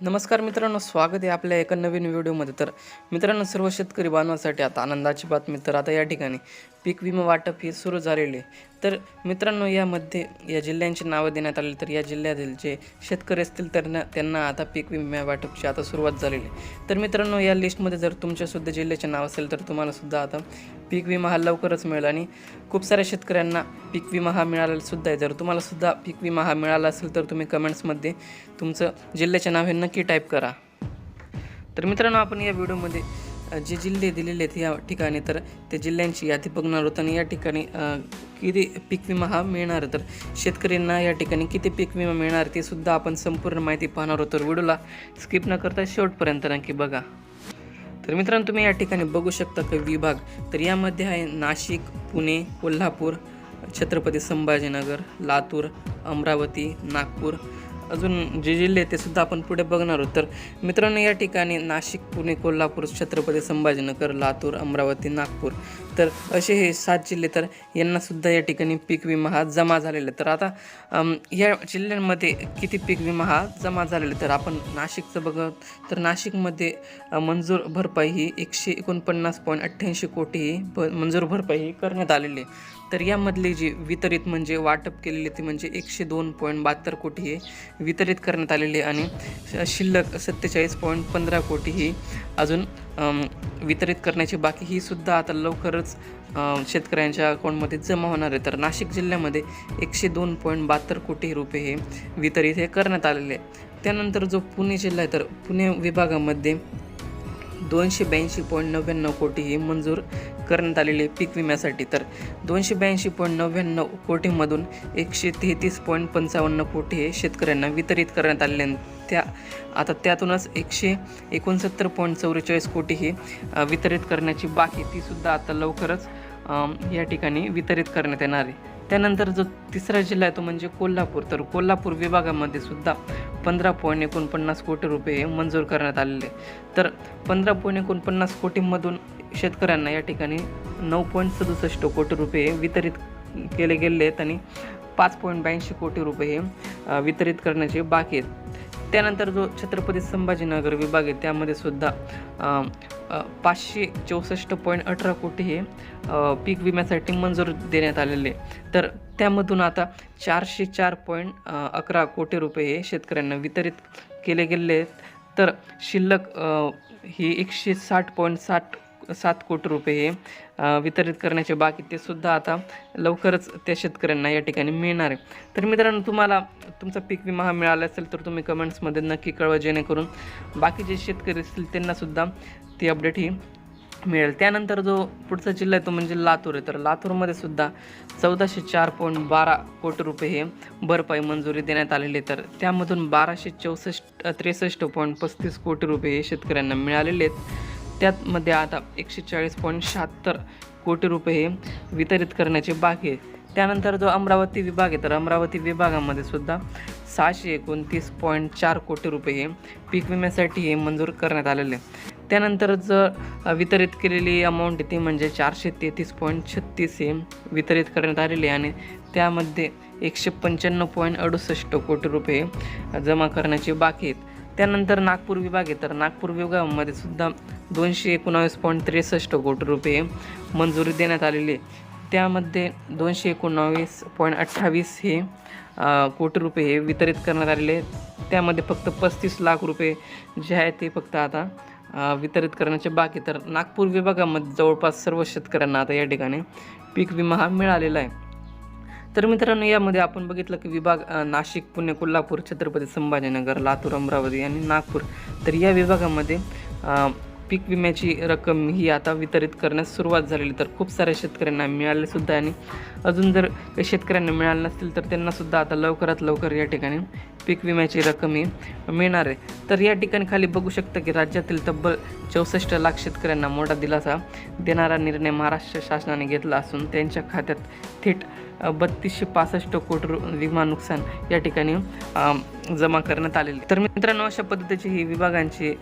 नमस्कार मित्रांनो स्वागत आहे आपल्या एका नवीन व्हिडिओमध्ये तर मित्रांनो सर्व शेतकरी बांधवासाठी आता आनंदाची बातमी तर आता या ठिकाणी पीक विमा वाटप हे सुरू झालेले आहे. तर मित्रांनो यामध्ये या जिल्ह्यांची नावं देण्यात आली तर या जिल्ह्यातील जे शेतकरी असतील त्यांना त्यांना आता पीक विमा वाटपची आता सुरुवात झालेली आहे. तर मित्रांनो या लिस्टमध्ये जर तुमच्यासुद्धा जिल्ह्याचे नाव असेल तर तुम्हालासुद्धा आता पीक विमा हा लवकरच मिळेल आणि खूप साऱ्या शेतकऱ्यांना पीक विमा हा मिळालेलासुद्धा आहे जर तुम्हालासुद्धा पीक विमा हा मिळाला असेल तर तुम्ही कमेंट्समध्ये तुमचं जिल्ह्याचे नाव हे नक्की टाईप करा तर मित्रांनो आपण या व्हिडिओमध्ये जे जिल्हे दिलेले आहेत या ठिकाणी तर त्या जिल्ह्यांची यादी बघणार आहोत आणि या ठिकाणी किती पीक विमा हा मिळणार तर शेतकऱ्यांना या ठिकाणी किती पीक विमा मिळणार ते सुद्धा आपण संपूर्ण माहिती पाहणार होतो तर व्हिडिओला स्किप न करता शेवटपर्यंत नक्की बघा. तर मित्रांनो तुम्ही या ठिकाणी बघू शकता की विभाग? तर यामध्ये आहे नाशिक पुणे कोल्हापूर छत्रपती संभाजीनगर लातूर अमरावती नागपूर अजून जे जिल्हे ते सुद्धा आपण पुढे बघणार आहोत. तर मित्रांनो या ठिकाणी नाशिक पुणे कोल्हापूर छत्रपती संभाजीनगर लातूर अमरावती नागपूर तर असे हे सात जिल्हे तर यांना सुद्धा या ठिकाणी पीक विमा हा जमा झालेला तर आता या जिल्ह्यांमध्ये किती पीक विमा हा जमा झालेला तर आपण नाशिकचं बघत तर नाशिकमध्ये मंजूर भरपाई ही एकशे एकोणपन्नास पॉईंट अठ्ठ्याऐंशी कोटी ही मंजूर भरपाई ही करण्यात आलेली आहे. तर यामधली जी वितरित म्हणजे वाटप केलेली ती म्हणजे एकशे दोन पॉईंट बहात्तर कोटी हे वितरित करण्यात आलेली आहे. आणि शिल्लक सत्तेचाळीस पॉईंट पंधरा कोटी ही अजून वितरित करण्याची बाकी ही सुद्धा आता लवकरच शेतकऱ्यांच्या अकाउंटमध्ये जमा होणार आहे. तर नाशिक जिल्ह्यामध्ये एकशे दोन पॉईंट बहात्तर कोटी रुपये हे वितरित हे करण्यात आलेले आहे. त्यानंतर जो पुणे जिल्हा आहे तर पुणे विभागामध्ये दोनशे ब्याऐंशी पॉईंट नव्याण्णव कोटी ही मंजूर करण्यात आलेले पीक विम्यासाठी. तर दोनशे ब्याऐंशी पॉईंट नव्याण्णव कोटीमधून एकशे तेहतीस पॉईंट पंचावन्न कोटी हे शेतकऱ्यांना वितरित करण्यात आलेले त्या आता त्यातूनच एकशे एकोणसत्तर पॉईंट चौवेचाळीस कोटी हे वितरित करण्याची बाकी तीसुद्धा आता लवकरच या ठिकाणी वितरित करण्यात येणार आहे. त्यानंतर जो तिसरा जिल्हा आहे तो म्हणजे कोल्हापूर. तर कोल्हापूर विभागामध्ये सुद्धा पंधरा पॉईंट एकोणपन्नास कोटी रुपये हे मंजूर करण्यात आलेले आहे. तर पंधरा पॉईंट एकोणपन्नास कोटींमधून शेतकऱ्यांना या ठिकाणी नऊ पॉईंट सदुसष्ट कोटी रुपये वितरित केले गेले आहेत आणि पाच पॉईंट ब्याऐंशी कोटी रुपये हे वितरित करण्याचे बाकी आहेत. त्यानंतर जो छत्रपती संभाजीनगर विभाग आहे त्यामध्ये सुद्धा पाचशे चौसष्ट पॉईंट अठरा कोटी हे पीक विम्यासाठी मंजूर देण्यात आलेले तर त्यामधून आता चारशे चार पॉईंट अकरा कोटी रुपये हे शेतकऱ्यांना वितरित केले गेले आहेत. तर शिल्लक ही एकशे साठ पॉईंट साठ सात कोटी रुपये हे वितरित करण्याचे बाकी ते सुद्धा आता लवकरच त्या शेतकऱ्यांना या ठिकाणी मिळणार आहे. तर मित्रांनो तुम्हाला तुमचा पीक विमा हा मिळाला असेल तर तुम्ही कमेंट्समध्ये नक्की कळवा जेणेकरून बाकीचे शेतकरी असतील त्यांनासुद्धा ती अपडेट ही मिळेल. त्यानंतर जो पुढचा जिल्हा आहे तो म्हणजे लातूर आहे. तर लातूरमध्ये सुद्धा चौदाशे चार पॉईंट बारा कोटी रुपये हे भरपाई मंजुरी देण्यात आलेली आहे. तर त्यामधून बाराशे चौसष्ट त्रेसष्ट पॉईंट पस्तीस कोटी रुपये हे शेतकऱ्यांना मिळालेले आहेत. त्यामध्ये आता एकशे चाळीस पॉईंट शहात्तर कोटी रुपये हे वितरित करण्याचे बाकी आहे. त्यानंतर जो अमरावती विभाग आहे तर अमरावती विभागामध्ये सुद्धा सहाशे एकोणतीस पॉईंट चार कोटी रुपये हे पीक विम्यासाठी हे मंजूर करण्यात आलेले त्यानंतर जर वितरित केलेली अमाऊंट आहे ती म्हणजे चारशे तेहतीस पॉईंट छत्तीस हे वितरित करण्यात आलेली आहे आणि त्यामध्ये एकशे पंच्याण्णव पॉईंट अडुसष्ट कोटी रुपये जमा करण्याचे बाकी आहेत. त्यानंतर नागपूर विभाग आहे तर नागपूर विभागामध्ये सुद्धा दोनशे एकोणावीस पॉईंट त्रेसष्ट कोटी रुपये मंजुरी देण्यात आलेली आहे. त्यामध्ये दोनशे एकोणावीस पॉईंट अठ्ठावीस हे कोटी रुपये हे वितरित करण्यात आलेले त्यामध्ये फक्त पस्तीस लाख रुपये जे आहे ते फक्त आता वितरित करण्याचे बाकी तर नागपूर विभागामध्ये जवळपास सर्व शेतकऱ्यांना आता या ठिकाणी पीक विमा हा मिळालेला आहे. तर मित्रांनो यामध्ये आपण बघितलं की विभाग नाशिक पुणे कोल्हापूर छत्रपती संभाजीनगर लातूर अमरावती आणि नागपूर. तर या विभागामध्ये पीक विम्याची रक्कम ही आता वितरित करण्यास सुरुवात झालेली तर खूप साऱ्या शेतकऱ्यांना मिळालेसुद्धा आणि अजून जर शेतकऱ्यांना मिळालं नसतील तर त्यांनासुद्धा आता लवकरात लवकर या ठिकाणी पीक विम्याची रक्कमही मिळणार आहे. तर या ठिकाणी खाली बघू शकता की राज्यातील तब्बल चौसष्ट लाख शेतकऱ्यांना मोठा दिलासा देणारा निर्णय महाराष्ट्र शासनाने घेतला असून त्यांच्या खात्यात थेट बत्तीसशे पासष्ट कोटी रु विमा नुकसान या ठिकाणी जमा करण्यात आलेले तर मित्रांनो अशा पद्धतीची ही विभागांची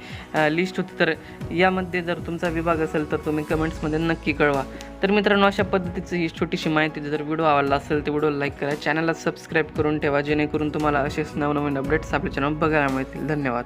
लिस्ट होती. तर यामध्ये जर तुमचा विभाग असेल तर तुम्ही कमेंट्समध्ये नक्की कळवा. तर मित्रांनो अशा पद्धतीची ही छोटीशी माहिती जर व्हिडिओ आवडला असेल तर व्हिडिओ लाईक करा चॅनलला सबस्क्राईब करून ठेवा जेणेकरून तुम्हाला असेच नवनवीन अपडेट्स आपल्या चॅनल बघायला मिळतील. धन्यवाद.